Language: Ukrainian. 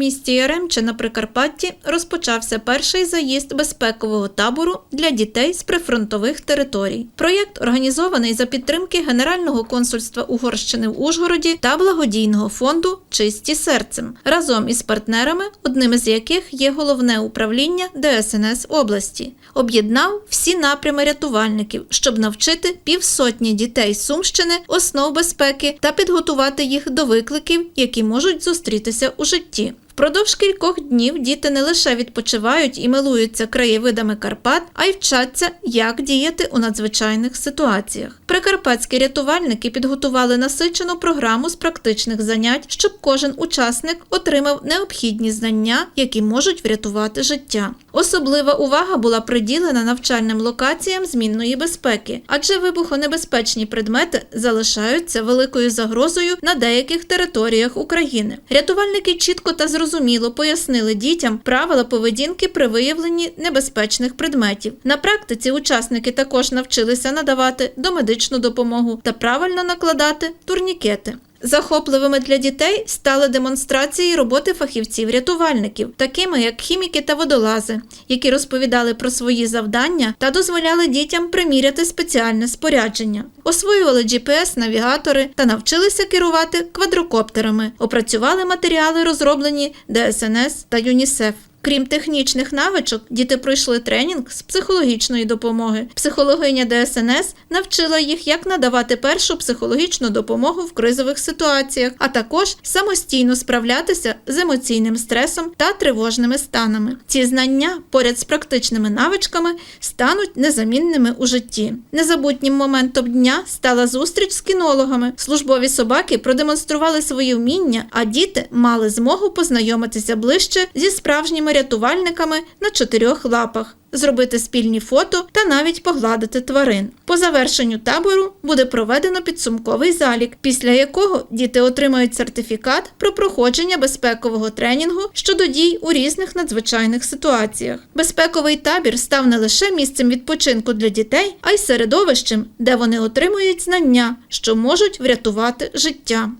місті Яремче на Прикарпатті розпочався перший заїзд безпекового табору для дітей з прифронтових територій. Проєкт організований за підтримки Генерального консульства Угорщини в Ужгороді та благодійного фонду Чисті серцем разом із партнерами, одним із яких є головне управління ДСНС області. Об'єднав всі напрями рятувальників, щоб навчити півсотні дітей Сумщини основ безпеки та підготувати їх до викликів, які можуть зустрітися у житті. Впродовж кількох днів діти не лише відпочивають і милуються краєвидами Карпат, а й вчаться, як діяти у надзвичайних ситуаціях. Прикарпатські рятувальники підготували насичену програму з практичних занять, щоб кожен учасник отримав необхідні знання, які можуть врятувати життя. Особлива увага була приділена навчальним локаціям змінної безпеки, адже вибухонебезпечні предмети залишаються великою загрозою на деяких територіях України. Рятувальники чітко та зрозуміло пояснили дітям правила поведінки при виявленні небезпечних предметів. На практиці учасники також навчилися надавати домедичну допомогу та правильно накладати турнікети. Захопливими для дітей стали демонстрації роботи фахівців-рятувальників, такими як хіміки та водолази, які розповідали про свої завдання та дозволяли дітям приміряти спеціальне спорядження. Освоювали GPS-навігатори та навчилися керувати квадрокоптерами, опрацювали матеріали, розроблені ДСНС та ЮНІСЕФ. Крім технічних навичок, діти пройшли тренінг з психологічної допомоги. Психологиня ДСНС навчила їх, як надавати першу психологічну допомогу в кризових ситуаціях, а також самостійно справлятися з емоційним стресом та тривожними станами. Ці знання, поряд з практичними навичками, стануть незамінними у житті. Незабутнім моментом дня стала зустріч з кінологами. Службові собаки продемонстрували свої вміння, а діти мали змогу познайомитися ближче зі справжніми рятувальниками на чотирьох лапах. Зробити спільні фото та навіть погладити тварин. По завершенню табору буде проведено підсумковий залік, після якого діти отримають сертифікат про проходження безпекового тренінгу щодо дій у різних надзвичайних ситуаціях. Безпековий табір став не лише місцем відпочинку для дітей, а й середовищем, де вони отримують знання, що можуть врятувати життя.